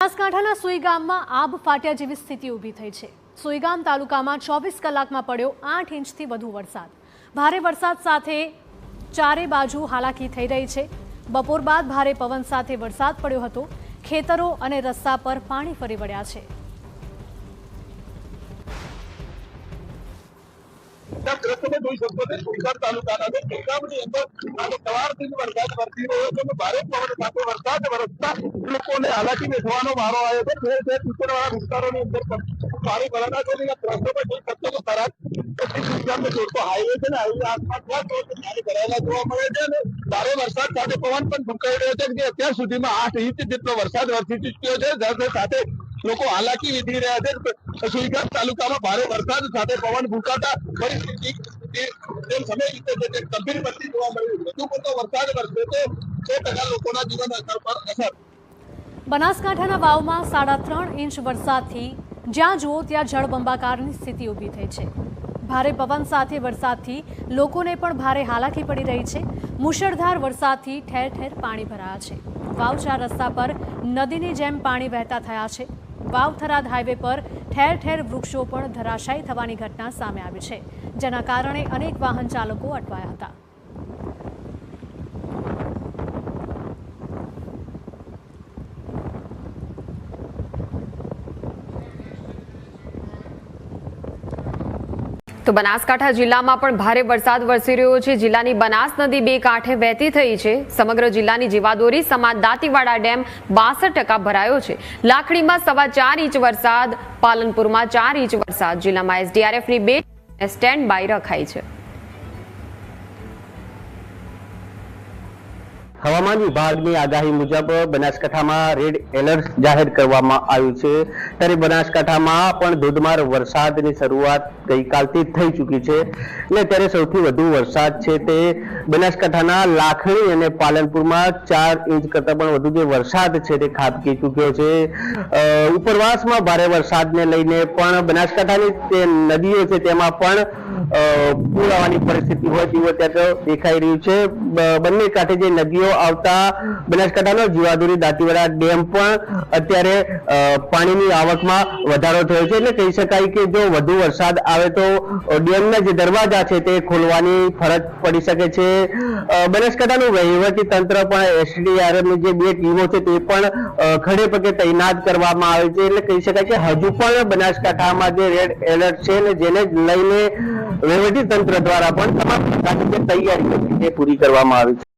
બનાસકાંઠાના સુઈગામમાં આબ ફાટ્યા જેવી સ્થિતિ ઊભી થઈ છે. સુઈગામ તાલુકામાં ચોવીસ કલાકમાં પડ્યો આઠ ઇંચથી વધુ વરસાદ. ભારે વરસાદ સાથે ચારે બાજુ હાલાકી થઈ રહી છે. બપોર બાદ ભારે પવન સાથે વરસાદ પડ્યો હતો. ખેતરો અને રસ્તા પર પાણી ફરી વળ્યા છે. ભારે પવન સાથે વરસાદ વરસતા લોકોને હાલાકી બેઠવાનો વારો આવ્યો છે. ફેર ફેર પીપળવાળા વિસ્તારોની અંદર પાણી ભરાના છે પ્રશ્નો પણ દ્રશ્યમાં જોઈ શકો છો પછી સુરગામને જોડતો હાઈવે છે ને હાઈવે આસપાસ પાણી ભરાયેલા જોવા મળે છે અને ભારે વરસાદ સાથે પવન પણ ફૂંકાઈ રહ્યો છે કે અત્યાર સુધીમાં આઠ ઇંચ જેટલો વરસાદ વરસી ચૂક્યો છે. સાથે સાથે લોકો હાલાકી વીતી રહ્યા છે. સુઈગામ તાલુકામાં ભારે વરસાદ સાથે પવન ફૂંકાતા પરિસ્થિતિ જેમ સમય રીતે છે ગંભીર બનતી જોવા મળી વધુ પડતો વરસાદ વરસે તો સો ટકા લોકોના જીવન પર અસર. બનાસકાંઠાના વાવમાં સાડા ત્રણ ઇંચ વરસાદથી જ્યાં જુઓ ત્યાં જળબંબાકારની સ્થિતિ ઊભી થઈ છે. ભારે પવન સાથે વરસાદથી લોકોને પણ ભારે હાલાકી પડી રહી છે. મુશળધાર વરસાદથી ઠેર ઠેર પાણી ભરાયા છે. વાવ ચાર રસ્તા પર નદીની જેમ પાણી વહેતા થયા છે. વાવ થરાદ હાઈવે પર ઠેર ઠેર વૃક્ષો પણ ધરાશાયી થવાની ઘટના સામે આવી છે, જેના કારણે અનેક વાહન ચાલકો અટવાયા હતા. તો બનાસકાંઠા જિલ્લામાં પણ ભારે વરસાદ વરસી રહ્યો છે. જિલ્લાની બનાસ નદી બે કાંઠે વહેતી થઈ છે. સમગ્ર જિલ્લાની જીવાદોરી સમાન દાંતીવાડા ડેમ બાસઠ ભરાયો છે. લાખડીમાં સવા ચાર ઇંચ વરસાદ, પાલનપુરમાં ચાર ઇંચ વરસાદ. જિલ્લામાં એસડીઆરએફની બે સ્ટેન્ડ બાય રખાઈ છે. હવામાન વિભાગની આગાહી મુજબ બનાસકાંઠામાં રેડ એલર્ટ જાહેર કરવામાં આવ્યું છે. ત્યારે બનાસકાંઠામાં પણ ધોધમાર વરસાદની શરૂઆત ગઈકાલથી થઈ ચૂકી છે. અને ત્યારે સૌથી વધુ વરસાદ છે તે બનાસકાંઠાના લાખણી અને પાલનપુરમાં ચાર ઇંચ કરતાં પણ વધુ જે વરસાદ છે તે ખાબકી ચૂક્યો છે. ઉપરવાસમાં ભારે વરસાદને લઈને પણ બનાસકાંઠાની જે નદીઓ છે તેમાં પણ અ, પૂર આવવાની પરિસ્થિતિ હોય તેવું અત્યારે તો દેખાઈ રહ્યું છે. બંને કાંઠે જે નદીઓ આવતા બનાસકાંઠાનો જીવાદોરી દાંતીવાડા ડેમ પણ અત્યારે પાણીની આવકમાં વધારો થયો છે. એટલે કહી શકાય કે જો વધુ વરસાદ આવે તો ડેમના જે દરવાજા છે તે ખોલવાની ફરજ પડી શકે છે. બનાસકાંઠાનું વહીવટી તંત્ર પણ એસડીઆરએફની જે બે ટીમો છે તે પણ ખડે પગે તૈનાત કરવામાં આવે છે. એટલે કહી શકાય કે હજુ પણ બનાસકાંઠામાં જે રેડ એલર્ટ છે ને જેને લઈને વહીવટી તંત્ર દ્વારા પણ તમામ પ્રકારની જે તૈયારીઓ છે તે પૂરી કરવામાં આવી છે.